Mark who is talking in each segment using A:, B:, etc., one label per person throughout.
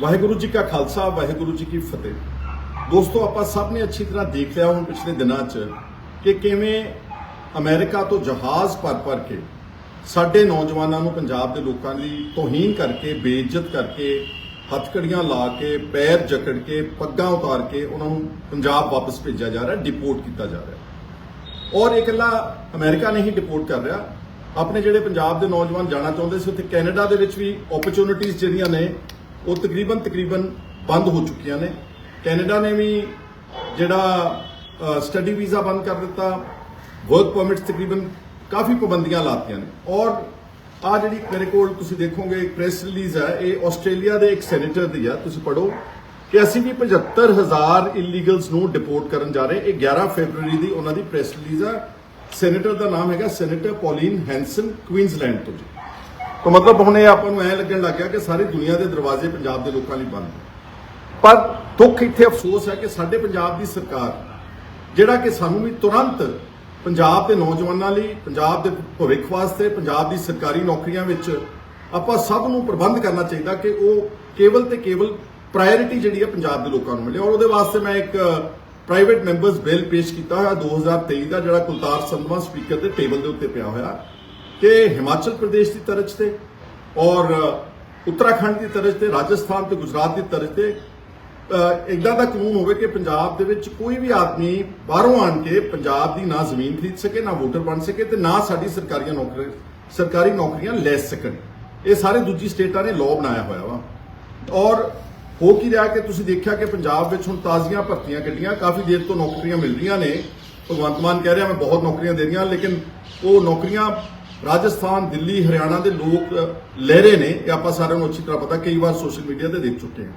A: ਵਾਹਿਗੁਰੂ ਜੀ ਕਾ ਖਾਲਸਾ, ਵਾਹਿਗੁਰੂ ਜੀ ਕੀ ਫਤਿਹ। ਦੋਸਤੋ, ਆਪਾਂ ਸਭ ਨੇ ਅੱਛੀ ਤਰ੍ਹਾਂ ਦੇਖ ਲਿਆ ਹੁਣ ਪਿਛਲੇ ਦਿਨਾਂ 'ਚ ਕਿ ਕਿਵੇਂ ਅਮਰੀਕਾ ਤੋਂ ਜਹਾਜ਼ ਭਰ ਭਰ ਕੇ ਸਾਡੇ ਨੌਜਵਾਨਾਂ ਨੂੰ ਪੰਜਾਬ ਦੇ ਲੋਕਾਂ ਦੀ ਤੋਹੀਨ ਕਰਕੇ, ਬੇਇੱਜ਼ਤ ਕਰਕੇ, ਹੱਥਕੜੀਆਂ ਲਾ ਕੇ, ਪੈਰ ਜਕੜ ਕੇ, ਪੱਗਾਂ ਉਤਾਰ ਕੇ ਉਹਨਾਂ ਨੂੰ ਪੰਜਾਬ ਵਾਪਸ ਭੇਜਿਆ ਜਾ ਰਿਹਾ ਡਿਪੋਰਟ ਕੀਤਾ ਜਾ ਰਿਹਾ। ਔਰ ਇਹ ਇਕੱਲਾ ਅਮਰੀਕਾ ਨਹੀਂ ਡਿਪੋਰਟ ਕਰ ਰਿਹਾ। ਆਪਣੇ ਜਿਹੜੇ ਪੰਜਾਬ ਦੇ ਨੌਜਵਾਨ ਜਾਣਾ ਚਾਹੁੰਦੇ ਸੀ, ਉੱਥੇ ਕੈਨੇਡਾ ਦੇ ਵਿੱਚ ਵੀ ਓਪਰਚੁਨਿਟੀਆਂ ਜਿਹੜੀਆਂ ਨੇ ਉਹ ਤਕਰੀਬਨ ਤਕਰੀਬਨ ਬੰਦ ਹੋ ਚੁੱਕੀਆਂ ਨੇ। ਕੈਨੇਡਾ ਨੇ ਵੀ ਜਿਹੜਾ ਸਟੱਡੀ ਵੀਜ਼ਾ ਬੰਦ ਕਰ ਦਿੱਤਾ। ਵਰਕ ਪਰਮਿਟਸ ਤਕਰੀਬਨ ਕਾਫੀ ਪਾਬੰਦੀਆਂ ਲਾਤੀਆਂ ਨੇ। ਔਰ ਆ ਜਿਹੜੀ ਮੇਰੇ ਕੋਲ ਤੁਸੀਂ ਦੇਖੋਗੇ ਇੱਕ ਪ੍ਰੈਸ ਰਿਲੀਜ਼ ਹੈ, ਇਹ ਆਸਟ੍ਰੇਲੀਆ ਦੇ ਇੱਕ ਸੈਨੇਟਰ ਦੀ ਆ ਤੁਸੀਂ ਪੜੋ ਕਿ ਅਸੀਂ ਵੀ 75000 ਇਲੀਗਲਸ ਨੂੰ ਡਿਪੋਰਟ ਕਰਨ ਜਾ ਰਹੇ। ਇਹ 11 ਫੈਬਰੂਰੀ ਦੀ ਉਹਨਾਂ ਦੀ ਪ੍ਰੈਸ ਰਿਲੀਜ਼ ਆ ਸੈਨੇਟਰ ਦਾ ਨਾਮ ਹੈਗਾ ਸੈਨੇਟਰ ਪੌਲੀਨ ਹੈਂਸਨ ਕੁਈਨਜ਼ਲੈਂਡ ਤੋਂ ਜੀ। ਤਾਂ ਮਤਲਬ ਹੁਣ ਇਹ ਆਪਾਂ ਨੂੰ ਐ ਲੱਗਣ ਲੱਗ ਗਿਆ ਕਿ ਸਾਰੀ ਦੁਨੀਆ ਦੇ ਦਰਵਾਜ਼ੇ ਪੰਜਾਬ ਦੇ ਲੋਕਾਂ ਲਈ ਬੰਦ। ਪਰ ਦੁੱਖ ਇੱਥੇ ਅਫਸੋਸ ਹੈ ਕਿ ਸਾਡੇ ਪੰਜਾਬ ਦੀ ਸਰਕਾਰ ਜਿਹੜਾ ਕਿ ਸਾਨੂੰ ਵੀ ਤੁਰੰਤ ਪੰਜਾਬ ਦੇ ਨੌਜਵਾਨਾਂ ਲਈ ਪੰਜਾਬ ਦੇ ਭਵਿੱਖ ਵਾਸਤੇ ਪੰਜਾਬ ਦੀ ਸਰਕਾਰੀ ਨੌਕਰੀਆਂ ਵਿੱਚ ਆਪਾਂ ਸਭ ਨੂੰ ਪ੍ਰਬੰਧ ਕਰਨਾ ਚਾਹੀਦਾ ਕਿ ਉਹ ਕੇਵਲ ਤੇ ਕੇਵਲ ਪ੍ਰਾਇੋਰਟੀ ਜਿਹੜੀ ਹੈ ਪੰਜਾਬ ਦੇ ਲੋਕਾਂ ਨੂੰ ਮਿਲੇ। ਔਰ ਉਹਦੇ ਵਾਸਤੇ ਮੈਂ ਇੱਕ ਪ੍ਰਾਈਵੇਟ ਮੈਂਬਰਸ ਬਿੱਲ ਪੇਸ਼ ਕੀਤਾ ਹੋਇਆ 2023 ਦਾ ਜਿਹੜਾ ਕੁਲਤਾਰ ਸੰਧਵਾ ਸਪੀਕਰ ਦੇ ਟੇਬਲ ਦੇ ਉੱਤੇ ਪਿਆ ਹੋਇਆ। ਕਿ ਹਿਮਾਚਲ ਪ੍ਰਦੇਸ਼ ਦੀ ਤਰਜ਼ ਤੇ ਔਰ ਉੱਤਰਾਖੰਡ ਦੀ ਤਰਜ਼ ਤੇ ਰਾਜਸਥਾਨ ਤੇ ਗੁਜਰਾਤ ਦੀ ਤਰਜ਼ ਤੇ ਇਦਾਂ ਦਾ ਕਾਨੂੰਨ ਹੋਵੇ ਕਿ ਪੰਜਾਬ ਦੇ ਵਿੱਚ ਕੋਈ ਵੀ ਆਦਮੀ ਬਾਹਰੋਂ ਆਣ ਕੇ ਪੰਜਾਬ ਦੀ ਨਾ ਜ਼ਮੀਨ ਖਰੀਦ ਸਕੇ ਨਾ ਵੋਟਰ ਬਣ ਸਕੇ ਤੇ ਨਾ ਸਾਡੀ ਸਰਕਾਰੀਆਂ ਨੌਕਰੀ ਸਰਕਾਰੀ ਨੌਕਰੀਆਂ ਲੈ ਸਕਣ ਇਹ ਸਾਰੇ ਦੂਜੀ ਸਟੇਟਾਂ ਨੇ ਲਾਅ ਬਣਾਇਆ ਹੋਇਆ ਵਾ ਔਰ ਹੋ ਕੀ ਰਿਹਾ ਕਿ ਤੁਸੀਂ ਦੇਖਿਆ ਕਿ ਪੰਜਾਬ ਵਿੱਚ ਹੁਣ ਤਾਜ਼ੀਆਂ ਭਰਤੀਆਂ ਕੱਢੀਆਂ ਕਾਫੀ ਦੇਰ ਤੋਂ ਨੌਕਰੀਆਂ ਮਿਲ ਰਹੀਆਂ ਨੇ ਭਗਵੰਤ ਮਾਨ ਕਹਿ ਰਿਹਾ ਮੈਂ ਬਹੁਤ ਨੌਕਰੀਆਂ ਦੇ ਰਹੀਆਂ ਲੇਕਿਨ ਉਹ ਨੌਕਰੀਆਂ ਰਾਜਸਥਾਨ ਦਿੱਲੀ ਹਰਿਆਣਾ ਦੇ ਲੋਕ ਲੈ ਰਹੇ ਨੇ ਇਹ ਆਪਾਂ ਸਾਰਿਆਂ ਨੂੰ ਅੱਛੀ ਤਰ੍ਹਾਂ ਪਤਾ ਕਈ ਵਾਰ ਸੋਸ਼ਲ ਮੀਡੀਆ ਤੇ ਦੇਖ ਚੁੱਕੇ ਹਾਂ।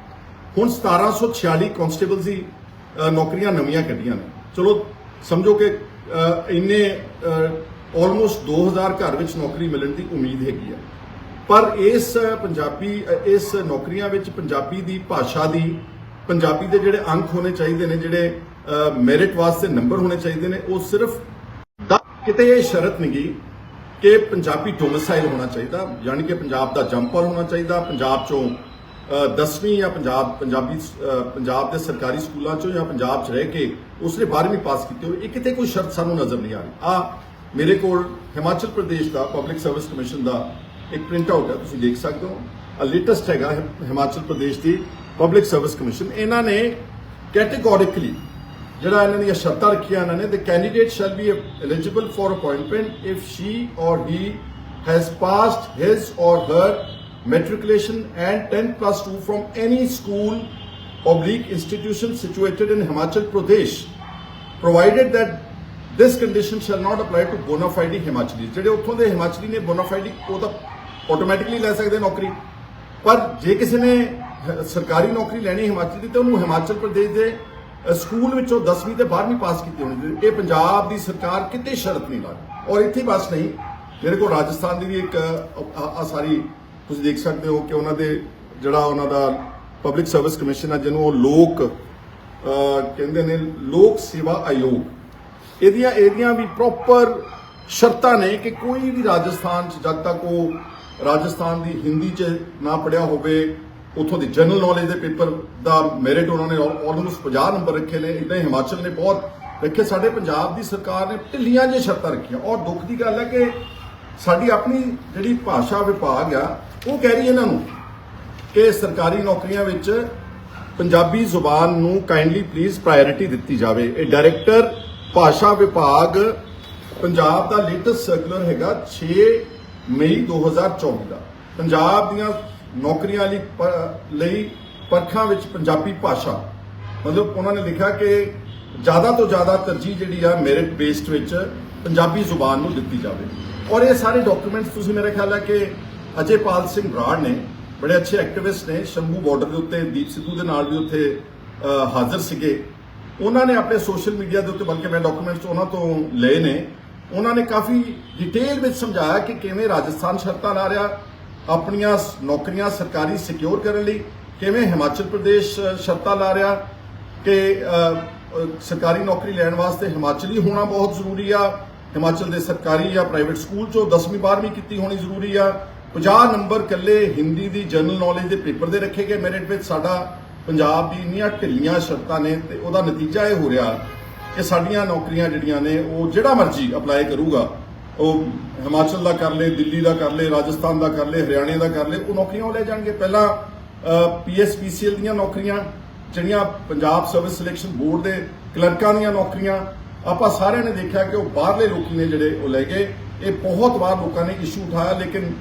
A: ਹੁਣ 1746 ਕਨਸਟੇਬਲਸ ਦੀ ਅ, ਨੌਕਰੀਆਂ ਨਵੀਆਂ ਕੱਢੀਆਂ ਨੇ। ਚਲੋ ਸਮਝੋ ਕਿ ਇੰਨੇ ਆਲਮੋਸਟ 2000 ਘਰ ਵਿੱਚ ਨੌਕਰੀ ਮਿਲਣ ਦੀ ਉਮੀਦ ਹੈਗੀ ਆ। ਪਰ ਇਸ ਪੰਜਾਬੀ ਇਸ ਨੌਕਰੀਆਂ ਵਿੱਚ ਪੰਜਾਬੀ ਦੀ ਭਾਸ਼ਾ ਦੀ ਪੰਜਾਬੀ ਦੇ ਜਿਹੜੇ ਅੰਕ ਹੋਣੇ ਚਾਹੀਦੇ ਨੇ ਜਿਹੜੇ ਮੈਰਿਟ ਵਾਸਤੇ ਨੰਬਰ ਹੋਣੇ ਚਾਹੀਦੇ ਨੇ ਉਹ ਸਿਰਫ ਕਿਤੇ ਇਹ ਸ਼ਰਤ ਨਹੀਂ ਗੀ ਕਿ ਪੰਜਾਬੀ ਡੋਮਿਸਾਈਲ ਹੋਣਾ ਚਾਹੀਦਾ, ਯਾਨੀ ਕਿ ਪੰਜਾਬ ਦਾ ਜੰਪਰ ਹੋਣਾ ਚਾਹੀਦਾ, ਪੰਜਾਬ ਚੋਂ 10ਵੀਂ ਜਾਂ ਪੰਜਾਬ, ਪੰਜਾਬੀ ਪੰਜਾਬ ਦੇ ਸਰਕਾਰੀ ਸਕੂਲਾਂ ਚੋਂ ਜਾਂ ਪੰਜਾਬ 'ਚ ਰਹਿ ਕੇ ਉਸਨੇ 12ਵੀਂ ਪਾਸ ਕੀਤੀ ਹੋਵੇ, ਇਹ ਕਿਤੇ ਕੋਈ ਸ਼ਰਤ ਸਾਨੂੰ ਨਜ਼ਰ ਨਹੀਂ ਆ ਰਹੀ। ਆ, ਮੇਰੇ ਕੋਲ ਹਿਮਾਚਲ ਪ੍ਰਦੇਸ਼ ਦਾ ਪਬਲਿਕ ਸਰਵਿਸ ਕਮਿਸ਼ਨ ਦਾ ਇੱਕ ਪ੍ਰਿੰਟ ਆਊਟ ਹੈ, ਤੁਸੀਂ ਦੇਖ ਸਕਦੇ ਹੋ। ਆ ਲੇਟੈਸਟ ਹੈਗਾ ਹਿਮਾਚਲ ਪ੍ਰਦੇਸ਼ ਦੀ ਪਬਲਿਕ ਸਰਵਿਸ ਕਮਿਸ਼ਨ ਇਹਨਾਂ ਨੇ ਕੈਟੇਗੋਰਿਕਲੀ ਜਿਹੜਾ ਇਹਨਾਂ ਦੀਆਂ ਸ਼ਰਤਾਂ ਰੱਖੀਆਂ ਇਹਨਾਂ ਨੇ the candidate shall be eligible for appointment if she or he has passed his or her matriculation and 10 plus 2 from any school oblique institution situated in Himachal Pradesh provided that this condition shall not apply to bona fide Himachali ਜਿਹੜੇ ਉੱਥੋਂ ਦੇ ਹਿਮਾਚਲੀ ਨੇ bona fide ਉਹ ਤਾਂ automatically ਲੈ ਸਕਦੇ ਨੌਕਰੀ ਪਰ ਜੇ ਕਿਸੇ ਨੇ ਹ- ਸਰਕਾਰੀ ਨੌਕਰੀ ਲੈਣੀ ਹਿਮਾਚਲ ਦੀ ਤੇ ਉਹਨੂੰ ਹਿਮਾਚਲ ਪ੍ਰਦੇਸ਼ ਦੇ ਅ, ਸਕੂਲ ਵਿੱਚੋਂ 10ਵੀਂ ਤੇ 12ਵੀਂ ਪਾਸ ਕੀਤੀ ਹੋਣੀ ਇਹ ਪੰਜਾਬ ਦੀ ਸਰਕਾਰ ਕਿਤੇ ਸ਼ਰਤ ਨਹੀਂ ਲਾ ਔਰ ਇੱਥੇ ਬਸ ਨਹੀਂ, ਮੇਰੇ ਕੋਲ ਰਾਜਸਥਾਨ ਦੀ ਵੀ ਇੱਕ ਆ ਸਾਰੀ, ਤੁਸੀਂ ਦੇਖ ਸਕਦੇ ਹੋ ਕਿ ਉਹਨਾਂ ਦੇ ਜਿਹੜਾ ਉਹਨਾਂ ਦਾ ਪਬਲਿਕ ਸਰਵਿਸ ਕਮਿਸ਼ਨ ਹੈ ਜਿਹਨੂੰ ਉਹ ਲੋਕ ਕਹਿੰਦੇ ਨੇ ਲੋਕ ਸੇਵਾ ਆਯੋਗ। ਇਹਦੀਆਂ ਇਹਦੀਆਂ ਵੀ ਪ੍ਰੋਪਰ ਸ਼ਰਤਾਂ ਨੇ ਕਿ ਕੋਈ ਵੀ ਰਾਜਸਥਾਨ ਚ ਜਦ ਤੱਕ ਉਹ ਰਾਜਸਥਾਨ ਦੀ ਹਿੰਦੀ ਚ ਨਾ ਪੜਿਆ ਹੋਵੇ ਉਥੋਂ ਦੀ ਜਨਰਲ ਨੌਲੇਜ ਦੇ ਪੇਪਰ ਦਾ ਮੈਰਿਟ ਉਹਨਾਂ ਨੇ ਆਲਮੋਸਟ 50 ਨੰਬਰ ਰੱਖੇ ਨੇ। ਇਦਾਂ ਹੀ ਹਿਮਾਚਲ ਨੇ ਬਹੁਤ ਰੱਖੇ। ਸਾਡੇ ਪੰਜਾਬ ਦੀ ਸਰਕਾਰ ਨੇ ਢਿੱਲੀਆਂ ਜਿਹੀਆਂ ਸ਼ਰਤਾਂ ਰੱਖੀਆਂ। ਔਰ ਦੁੱਖ ਦੀ ਗੱਲ ਹੈ ਕਿ ਸਾਡੀ ਆਪਣੀ ਜਿਹੜੀ ਭਾਸ਼ਾ ਵਿਭਾਗ ਆ, ਉਹ ਕਹਿ ਰਹੀ ਇਹਨਾਂ ਨੂੰ ਕਿ ਸਰਕਾਰੀ ਨੌਕਰੀਆਂ ਵਿੱਚ ਪੰਜਾਬੀ ਜ਼ੁਬਾਨ ਨੂੰ ਕਾਈਂਡਲੀ ਪਲੀਜ਼ ਪ੍ਰਾਇੋਰਟੀ ਦਿੱਤੀ ਜਾਵੇ। ਇਹ ਡਾਇਰੈਕਟਰ ਭਾਸ਼ਾ ਵਿਭਾਗ ਪੰਜਾਬ ਦਾ ਲੇਟੈਸਟ ਸਰਕੂਲਰ ਹੈਗਾ 6 ਮਈ 2024 ਦਾ। ਪੰਜਾਬ ਦੀਆਂ ਨੌਕਰੀਆਂ ਲਈ ਲਈ ਪਰਖਾਂ ਵਿੱਚ ਪੰਜਾਬੀ ਭਾਸ਼ਾ। ਮਤਲਬ ਉਹਨਾਂ ਨੇ ਲਿਖਿਆ ਕਿ ਜ਼ਿਆਦਾ ਤੋਂ ਜ਼ਿਆਦਾ ਤਰਜੀਹ ਜਿਹੜੀ ਆ ਮੈਰਿਟ ਬੇਸਡ ਵਿੱਚ ਪੰਜਾਬੀ ਜ਼ੁਬਾਨ ਨੂੰ ਦਿੱਤੀ ਜਾਵੇ। ਔਰ ਇਹ ਸਾਰੇ ਡਾਕੂਮੈਂਟਸ ਤੁਸੀਂ ਮੇਰੇ ਖਿਆਲ ਹੈ ਕਿ ਅਜੇਪਾਲ ਸਿੰਘ ਰਾੜ ਨੇ, ਬੜੇ ਅੱਛੇ ਐਕਟਿਵਿਸਟ ਨੇ, ਸ਼ੰਭੂ ਬਾਰਡਰ ਦੇ ਉੱਤੇ, ਦੀਪ ਸਿੱਧੂ ਦੇ ਨਾਲ ਵੀ ਉੱਥੇ ਹਾਜ਼ਰ ਸੀਗੇ। ਉਹਨਾਂ ਨੇ ਆਪਣੇ ਸੋਸ਼ਲ ਮੀਡੀਆ ਦੇ ਉੱਤੇ, ਬਲਕਿ ਮੈਂ ਡਾਕੂਮੈਂਟਸ ਉਹਨਾਂ ਤੋਂ ਲਏ ਨੇ, ਉਹਨਾਂ ਨੇ ਕਾਫੀ ਡਿਟੇਲ ਵਿੱਚ ਸਮਝਾਇਆ ਕਿ ਕਿਵੇਂ ਰਾਜਸਥਾਨ ਸ਼ਰਤਾਂ ਲਾ ਰਿਹਾ ਆਪਣੀਆਂ ਨੌਕਰੀਆਂ ਸਰਕਾਰੀ ਸਿਕਿਉਰ ਕਰਨ ਲਈ ਕਿਵੇਂ ਹਿਮਾਚਲ ਪ੍ਰਦੇਸ਼ ਸ਼ਰਤਾਂ ਲਾ ਰਿਹਾ ਕਿ ਸਰਕਾਰੀ ਨੌਕਰੀ ਲੈਣ ਵਾਸਤੇ ਹਿਮਾਚਲੀ ਹੋਣਾ ਬਹੁਤ ਜ਼ਰੂਰੀ ਆ, ਹਿਮਾਚਲ ਦੇ ਸਰਕਾਰੀ ਜਾਂ ਪ੍ਰਾਈਵੇਟ ਸਕੂਲ ਚੋਂ 10ਵੀਂ 12ਵੀਂ ਕੀਤੀ ਹੋਣੀ ਜ਼ਰੂਰੀ ਆ। 50 ਨੰਬਰ ਕੱਲੇ ਹਿੰਦੀ ਦੀ ਜਨਰਲ ਨੌਲੇਜ ਦੇ ਪੇਪਰ ਦੇ ਰੱਖੇ ਗਏ ਮੈਰਿਟ ਵਿੱਚ, ਸਾਡਾ ਪੰਜਾਬ ਦੀ ਇੰਨੀਆਂ ਢਿੱਲੀਆਂ ਸ਼ਰਤਾਂ ਨੇ ਤੇ ਉਹਦਾ ਨਤੀਜਾ ਇਹ ਹੋ ਰਿਹਾ ਕਿ ਸਾਡੀਆਂ ਨੌਕਰੀਆਂ ਜਿਹੜੀਆਂ ਨੇ, ਉਹ ਜਿਹੜਾ ਮਰਜ਼ੀ ਅਪਲਾਈ ਕਰੂਗਾ। ਉਹ ਹਿਮਾਚਲ ਦਾ ਕਰ ਲੇ, ਦਿੱਲੀ ਦਾ ਕਰ ਲੇ, ਰਾਜਸਥਾਨ ਦਾ ਕਰ ਲੇ, ਹਰਿਆਣੇ ਦਾ ਕਰ ਲੇ, ਉਹ ਨੌਕਰੀਆਂ ਉਹ ਲੈ ਜਾਣਗੇ। ਪਹਿਲਾਂ ਪੀਐਸਪੀਸੀਐਲ ਦੀਆਂ ਨੌਕਰੀਆਂ, ਜਿਹੜੀਆਂ ਪੰਜਾਬ ਸਰਵਿਸ ਸਿਲੈਕਸ਼ਨ ਬੋਰਡ ਦੇ ਕਲਰਕਾਂ ਦੀਆਂ ਨੌਕਰੀਆਂ, ਆਪਾਂ ਸਾਰਿਆਂ ਨੇ ਦੇਖਿਆ ਕਿ ਉਹ ਬਾਹਰਲੇ ਲੋਕੀ ਨੇ ਜਿਹੜੇ ਉਹ ਲੈ ਗਏ। ਇਹ ਬਹੁਤ ਵਾਰ ਲੋਕਾਂ ਨੇ ਇਸ਼ੂ ਉਠਾਇਆ, ਲੇਕਿਨ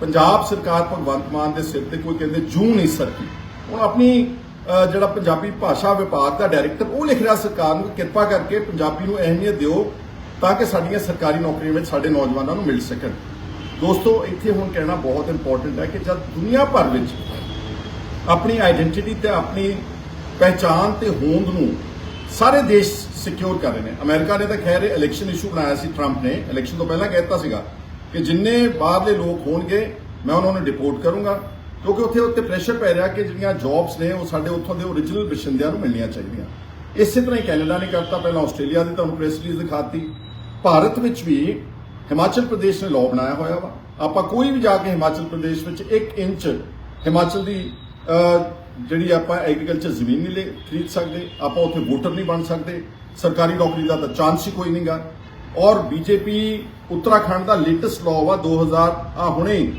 A: ਪੰਜਾਬ ਸਰਕਾਰ ਭਗਵੰਤ ਮਾਨ ਦੇ ਸਿਰ ਤੇ ਕੋਈ ਕਹਿੰਦੇ ਜੂ ਨਹੀਂ ਸਰਕੀ। ਹੁਣ ਆਪਣੀ ਜਿਹੜਾ ਪੰਜਾਬੀ ਭਾਸ਼ਾ ਵਿਭਾਗ ਦਾ ਡਾਇਰੈਕਟਰ, ਉਹ ਲਿਖ ਰਿਹਾ ਸਰਕਾਰ ਨੂੰ ਕਿਰਪਾ ਕਰਕੇ ਪੰਜਾਬੀ ਨੂੰ ਅਹਿਮੀਅਤ ਦਿਓ ਤਾਂ ਕਿ ਸਾਡੀਆਂ ਸਰਕਾਰੀ ਨੌਕਰੀਆਂ ਵਿੱਚ ਸਾਡੇ ਨੌਜਵਾਨਾਂ ਨੂੰ ਮਿਲ ਸਕਣ। ਦੋਸਤੋ, ਇੱਥੇ ਹੁਣ ਕਹਿਣਾ ਬਹੁਤ ਇੰਪੋਰਟੈਂਟ ਹੈ ਕਿ ਜਦ ਦੁਨੀਆ ਭਰ ਵਿੱਚ ਆਪਣੀ ਆਇਡੈਂਟੀਟੀ ਤੇ ਆਪਣੀ ਪਹਿਚਾਨ ਤੇ ਹੋਂਦ ਨੂੰ ਸਾਰੇ ਦੇਸ਼ ਸਿਕਿਉਰ ਕਰ ਰਹੇ ਨੇ। ਅਮਰੀਕਾ ਨੇ ਤਾਂ ਖੈਰ ਇਲੈਕਸ਼ਨ ਇਸ਼ੂ ਬਣਾਇਆ ਸੀ ਟਰੰਪ ਨੇ। ਇਲੈਕਸ਼ਨ ਤੋਂ ਪਹਿਲਾਂ ਕਹਿ ਦਿੱਤਾ ਸੀਗਾ ਕਿ ਜਿੰਨੇ ਬਾਹਰਲੇ ਲੋਕ ਹੋਣਗੇ, ਮੈਂ ਉਹਨਾਂ ਨੂੰ ਡਿਪੋਰਟ ਕਰੂੰਗਾ, ਕਿਉਂਕਿ ਉੱਥੇ ਉੱਤੇ ਪ੍ਰੈਸ਼ਰ ਪੈ ਰਿਹਾ ਕਿ ਜਿਹੜੀਆਂ ਜੌਬਸ ਨੇ, ਉਹ ਸਾਡੇ ਉੱਥੋਂ ਦੇ ਓਰੀਜਨਲ ਵਸਿੰਦਿਆਂ ਨੂੰ ਮਿਲਣੀਆਂ ਚਾਹੀਦੀਆਂ। ਇਸੇ ਤਰ੍ਹਾਂ ਹੀ ਕੈਨੇਡਾ ਨੇ ਕਰਤਾ, ਪਹਿਲਾਂ ਆਸਟ੍ਰੇਲੀਆ ਦੀ ਤੁਹਾਨੂੰ ਪ੍ਰੈਸ ਰਿਲੀਜ਼ ਦਿਖਾਤੀ। ਭਾਰਤ ਵਿੱਚ ਵੀ ਹਿਮਾਚਲ ਪ੍ਰਦੇਸ਼ ਨੇ ਲਾਅ ਬਣਾਇਆ ਹੋਇਆ ਵਾ। ਆਪਾਂ ਕੋਈ ਵੀ ਜਾ ਕੇ ਹਿਮਾਚਲ ਪ੍ਰਦੇਸ਼ ਵਿੱਚ 1 ਇੰਚ ਹਿਮਾਚਲ ਦੀ ਜਿਹੜੀ ਆਪਾਂ ਐਗਰੀਕਲਚਰ ਜ਼ਮੀਨ ਨਹੀਂ ਲੈ ਖਰੀਦ ਸਕਦੇ ਆਪਾਂ ਉੱਥੇ ਵੋਟਰ ਨਹੀਂ ਬਣ ਸਕਦੇ ਸਰਕਾਰੀ ਨੌਕਰੀ ਦਾ ਤਾਂ ਚਾਂਸ ਹੀ ਕੋਈ ਨਹੀਂਗਾ। ਔਰ ਬੀਜੇਪੀ ਉੱਤਰਾਖੰਡ ਦਾ ਲੇਟੈਸਟ ਲਾਅ ਵਾ 2000 ਆ ਹੁਣੇ ਹੀ,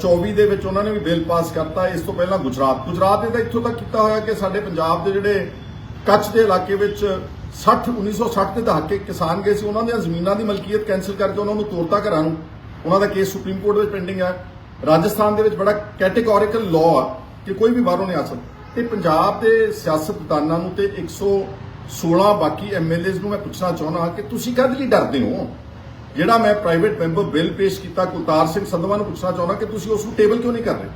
A: 24 ਦੇ ਵਿੱਚ ਉਹਨਾਂ ਨੇ ਵੀ ਬਿੱਲ ਪਾਸ ਕਰਤਾ। ਇਸ ਤੋਂ ਪਹਿਲਾਂ ਗੁਜਰਾਤ ਗੁਜਰਾਤ ਨੇ ਤਾਂ ਇੱਥੋਂ ਤੱਕ ਕੀਤਾ ਹੋਇਆ ਕਿ ਸਾਡੇ ਪੰਜਾਬ ਦੇ ਜਿਹੜੇ ਕੱਛ ਦੇ ਇਲਾਕੇ ਵਿੱਚ 60 1960 ਦੇ ਦਹਾਕੇ ਕਿਸਾਨ ਗਏ ਸੀ, ਉਹਨਾਂ ਦੀਆਂ ਜ਼ਮੀਨਾਂ ਦੀ ਮਲਕੀਅਤ ਕੈਨਸਲ ਕਰਕੇ ਉਹਨਾਂ ਨੂੰ ਤੋੜਤਾ ਘਰਾਂ ਨੂੰ। ਉਹਨਾਂ ਦਾ ਕੇਸ ਸੁਪਰੀਮ ਕੋਰਟ ਵਿੱਚ ਪੈਂਡਿੰਗ ਹੈ ਰਾਜਸਥਾਨ ਦੇ ਵਿੱਚ ਬੜਾ ਕੈਟੇਗੋਰੀਕਲ ਲਾਅ ਆ ਕਿ ਕੋਈ ਵੀ ਬਾਹਰੋਂ ਨਹੀਂ ਆ ਸਕਦਾ। ਤੇ ਪੰਜਾਬ ਦੇ ਸਿਆਸਤਦਾਨਾਂ ਨੂੰ ਤੇ 116 ਬਾਕੀ ਐਮਐਲਏਜ਼ ਨੂੰ ਮੈਂ ਪੁੱਛਣਾ ਚਾਹੁੰਦਾ ਕਿ ਤੁਸੀਂ ਕਦ ਲਈ ਡਰਦੇ ਹੋ? ਜਿਹੜਾ ਮੈਂ ਪ੍ਰਾਈਵੇਟ ਮੈਂਬਰ ਬਿੱਲ ਪੇਸ਼ ਕੀਤਾ, ਕੁਲਤਾਰ ਸਿੰਘ ਸੰਧਵਾ ਨੂੰ ਪੁੱਛਣਾ ਚਾਹੁੰਦਾ ਕਿ ਤੁਸੀਂ ਉਸ ਨੂੰ ਟੇਬਲ ਕਿਉਂ ਨਹੀਂ ਕਰ ਰਹੇ?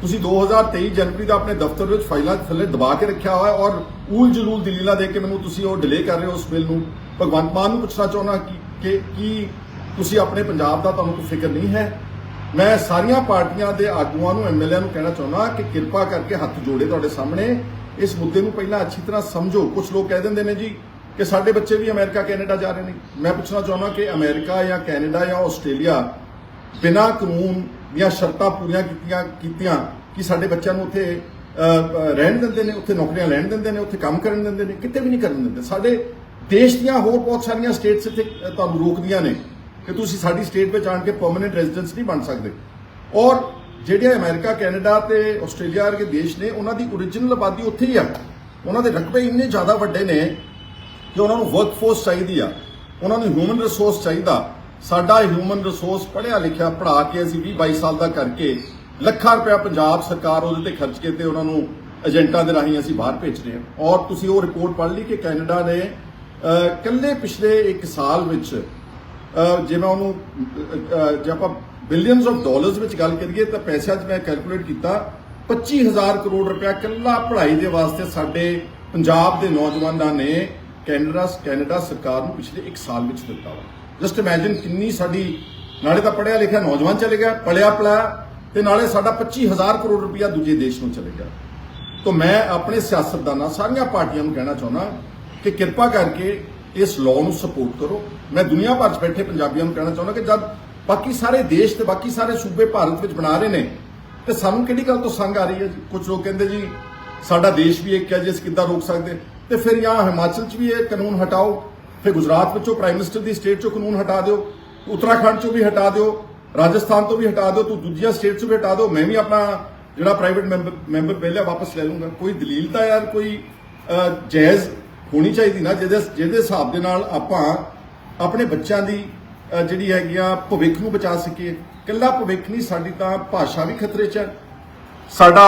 A: ਤੁਸੀਂ 2023 ਜਨਵਰੀ ਦਾ ਆਪਣੇ ਦਫ਼ਤਰ ਵਿੱਚ ਫਾਈਲਾਂ ਥੱਲੇ ਦਬਾ ਕੇ ਰੱਖਿਆ ਹੋਇਆ ਔਰ ਊਲ ਜਲੂਲ ਦਲੀਲਾਂ ਦੇ ਕੇ ਮੈਨੂੰ ਤੁਸੀਂ ਉਹ ਡਿਲੇ ਕਰ ਰਹੇ ਹੋ ਉਸ ਬਿੱਲ ਨੂੰ। ਭਗਵੰਤ ਮਾਨ ਨੂੰ ਪੁੱਛਣਾ ਚਾਹੁੰਦਾ ਕਿ ਕੀ ਤੁਸੀਂ ਆਪਣੇ ਪੰਜਾਬ ਦਾ ਤੁਹਾਨੂੰ ਕੋਈ ਫਿਕਰ ਨਹੀਂ ਹੈ? ਮੈਂ ਸਾਰੀਆਂ ਪਾਰਟੀਆਂ ਦੇ ਆਗੂਆਂ ਨੂੰ ਐਮਐਲਏ ਨੂੰ ਕਹਿਣਾ ਚਾਹੁੰਦਾ ਕਿ ਕਿਰਪਾ ਕਰਕੇ ਹੱਥ ਜੋੜੇ ਤੁਹਾਡੇ ਸਾਹਮਣੇ। ਇਸ ਮੁੱਦੇ ਨੂੰ ਪਹਿਲਾਂ ਅੱਛੀ ਤਰ੍ਹਾਂ ਸਮਝੋ। ਕੁਝ ਲੋਕ ਕਹਿ ਦਿੰਦੇ ਨੇ ਜੀ ਕਿ ਸਾਡੇ ਬੱਚੇ ਵੀ ਅਮਰੀਕਾ, ਕੈਨੇਡਾ ਜਾ ਰਹੇ ਨੇ। ਮੈਂ ਪੁੱਛਣਾ ਚਾਹੁੰਦਾ ਕਿ ਅਮਰੀਕਾ ਜਾਂ ਕੈਨੇਡਾ ਜਾਂ ਆਸਟ੍ਰੇਲੀਆ ਬਿਨਾਂ ਕਾਨੂੰਨ ਦੀਆਂ ਸ਼ਰਤਾਂ ਪੂਰੀਆਂ ਕੀਤੀਆਂ ਕੀਤੀਆਂ ਕਿ ਸਾਡੇ ਬੱਚਿਆਂ ਨੂੰ ਉੱਥੇ ਰਹਿਣ ਦਿੰਦੇ ਨੇ, ਉੱਥੇ ਨੌਕਰੀਆਂ ਲੈਣ ਦਿੰਦੇ ਨੇ, ਉੱਥੇ ਕੰਮ ਕਰਨ ਦਿੰਦੇ ਨੇ, ਕਿਤੇ ਵੀ ਨਹੀਂ ਕਰਨ ਦਿੰਦੇ। ਸਾਡੇ ਦੇਸ਼ ਦੀਆਂ ਹੋਰ ਬਹੁਤ ਸਾਰੀਆਂ ਸਟੇਟਸ ਇੱਥੇ ਤੁਹਾਨੂੰ ਰੋਕਦੀਆਂ ਨੇ ਕਿ ਤੁਸੀਂ ਸਾਡੀ ਸਟੇਟ ਵਿੱਚ ਆਣ ਕੇ ਪਰਮਨੈਂਟ ਰੈਜ਼ੀਡੈਂਸ ਨਹੀਂ ਬਣ ਸਕਦੇ। ਔਰ ਜਿਹੜੇ ਅਮਰੀਕਾ, ਕੈਨੇਡਾ ਤੇ ਆਸਟ੍ਰੇਲੀਆ ਵਰਗੇ ਦੇਸ਼ ਨੇ, ਉਹਨਾਂ ਦੀ ਓਰੀਜਨਲ ਆਬਾਦੀ ਉੱਥੇ ਹੀ ਆ। ਉਹਨਾਂ ਦੇ ਰਕਬੇ ਇੰਨੇ ਜ਼ਿਆਦਾ ਵੱਡੇ ਨੇ ਕਿ ਉਹਨਾਂ ਨੂੰ ਵਰਕਫੋਰਸ ਚਾਹੀਦੀ ਆ। ਉਹਨਾਂ ਨੂੰ ਹਿਊਮਨ ਰਿਸੋਰਸ ਚਾਹੀਦਾ। ਸਾਡਾ ਹਿਊਮਨ ਰਿਸੋਰਸ ਪੜ੍ਹਿਆ ਲਿਖਿਆ, ਪੜ੍ਹਾ ਕੇ ਅਸੀਂ 20 22 ਸਾਲ ਦਾ ਕਰਕੇ ਲੱਖਾਂ ਰੁਪਇਆ ਪੰਜਾਬ ਸਰਕਾਰ ਉਹਦੇ ਤੇ ਖਰਚ ਕੇ ਤੇ ਉਹਨਾਂ ਨੂੰ ਏਜੰਟਾਂ ਦੇ ਰਾਹੀਂ ਅਸੀਂ ਬਾਹਰ ਭੇਜ ਰਹੇ ਹਾਂ। ਔਰ ਤੁਸੀਂ ਉਹ ਰਿਪੋਰਟ ਪੜ੍ਹ ਲਈ ਕਿ ਕੈਨੇਡਾ ਨੇ ਅਹ, ਕੱਲੇ ਪਿਛਲੇ 1 ਸਾਲ ਵਿੱਚ ਜੇ ਮੈਂ ਉਹਨੂੰ ਅਹ, ਜੇ ਆਪਾਂ ਬਿਲੀਅਨਸ ਆਫ ਡਾਲਰਸ ਵਿੱਚ ਗੱਲ ਕਰੀਏ ਤਾਂ ਪੈਸਿਆਂ 'ਚ ਮੈਂ ਕੈਲਕੂਲੇਟ ਕੀਤਾ 25000 ਕਰੋੜ ਰੁਪਇਆ ਕੱਲਾ ਪੜ੍ਹਾਈ ਦੇ ਵਾਸਤੇ ਸਾਡੇ ਪੰਜਾਬ ਦੇ ਨੌਜਵਾਨਾਂ ਨੇ ਕੈਨੇਡਾ ਕੈਨੇਡਾ ਸਰਕਾਰ ਨੂੰ ਪਿਛਲੇ 1 ਸਾਲ ਵਿੱਚ ਦਿੱਤਾ ਵਾ। ਜਸਟ ਇਮੇਜਿਨ ਕਿੰਨੀ ਸਾਡੀ ਨਾਲੇ ਤਾਂ ਪੜਿਆ ਲਿਖਿਆ ਨੌਜਵਾਨ ਚਲੇ ਗਿਆ ਪੜਿਆ ਪੜਾਇਆ ਤੇ ਨਾਲੇ ਸਾਡਾ 25000 ਕਰੋੜ ਰੁਪਇਆ ਦੂਜੇ ਦੇਸ਼ ਨੂੰ ਚਲੇਗਾ ਤਾਂ ਮੈਂ ਆਪਣੇ ਸਿਆਸਤਦਾਨਾਂ ਸਾਰੀਆਂ ਪਾਰਟੀਆਂ ਨੂੰ ਕਹਿਣਾ ਚਾਹੁੰਦਾ ਕਿ ਕਿਰਪਾ ਕਰਕੇ ਇਸ ਲਾਅ ਨੂੰ ਸਪੋਰਟ ਕਰੋ। ਮੈਂ ਦੁਨੀਆ ਭਰ 'ਚ ਬੈਠੇ ਪੰਜਾਬੀਆਂ ਨੂੰ ਕਹਿਣਾ ਚਾਹੁੰਦਾ ਕਿ ਜਦ ਬਾਕੀ ਸਾਰੇ ਦੇਸ਼ ਤੇ ਬਾਕੀ ਸਾਰੇ ਸੂਬੇ ਭਾਰਤ ਵਿੱਚ ਬਣਾ ਰਹੇ ਨੇ, ਤੇ ਸਾਨੂੰ ਕਿਹੜੀ ਗੱਲ ਤੋਂ ਸੰਗ ਆ ਰਹੀ ਹੈ ਜੀ? ਕੁਝ ਲੋਕ ਕਹਿੰਦੇ ਜੀ, ਸਾਡਾ ਦੇਸ਼ ਵੀ ਇੱਕ ਹੈ ਜਿਸ ਕਿੱਦਾਂ ਰੋਕ ਸਕਦੇ? ਤੇ ਫਿਰ ਜਾਂ ਹਿਮਾਚਲ 'ਚ ਵੀ ਇਹ ਕਾਨੂੰਨ ਹਟਾਓ, ਫਿਰ ਗੁਜਰਾਤ ਵਿੱਚੋਂ ਪ੍ਰਾਈਮ ਮਿਨਿਸਟਰ ਦੀ ਸਟੇਟ 'ਚੋਂ ਕਾਨੂੰਨ ਹਟਾ ਦਿਓ, ਉੱਤਰਾਖੰਡ 'ਚੋਂ ਵੀ ਹਟਾ ਦਿਓ। ਰਾਜਸਥਾਨ ਤੋਂ ਵੀ ਹਟਾ ਦਿਓ, ਤੂੰ ਦੂਜੀਆਂ ਸਟੇਟ 'ਚੋਂ ਵੀ ਹਟਾ ਦਿਓ, ਮੈਂ ਵੀ ਆਪਣਾ ਜਿਹੜਾ ਪ੍ਰਾਈਵੇਟ ਮੈਂਬਰ ਮੈਂਬਰ ਵਾਪਸ ਲੈ ਲੂੰਗਾ ਕੋਈ ਦਲੀਲ ਤਾਂ ਯਾਰ, ਕੋਈ ਜਾਇਜ਼ ਹੋਣੀ ਚਾਹੀਦੀ ਨਾ, ਜਿਹਦੇ ਜਿਹਦੇ ਹਿਸਾਬ ਦੇ ਨਾਲ ਆਪਾਂ ਆਪਣੇ ਬੱਚਿਆਂ ਦੀ ਜਿਹੜੀ ਹੈਗੀ ਆ, ਭਵਿੱਖ ਨੂੰ ਬਚਾ ਸਕੀਏ। ਕੱਲਾ ਭਵਿੱਖ ਨਹੀਂ, ਸਾਡੀ ਤਾਂ ਭਾਸ਼ਾ ਵੀ ਖਤਰੇ 'ਚ ਹੈ। ਸਾਡਾ,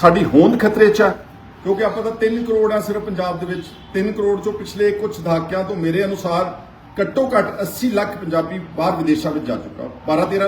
A: ਸਾਡੀ ਹੋਂਦ ਖਤਰੇ 'ਚ ਹੈ। ਕਿਉਂਕਿ ਆਪਾਂ ਤਾਂ 3 ਕਰੋੜ ਆ ਸਿਰਫ ਪੰਜਾਬ ਦੇ ਵਿੱਚ। 3 ਕਰੋੜ ਚੋਂ ਪਿਛਲੇ ਕੁਝ ਦਹਾਕਿਆਂ ਤੋਂ ਮੇਰੇ ਅਨੁਸਾਰ ਘੱਟੋ ਘੱਟ 80 ਲੱਖ ਪੰਜਾਬੀ ਬਾਹਰ ਵਿਦੇਸ਼ਾਂ ਵਿੱਚ ਜਾ ਚੁੱਕਾ। 12 13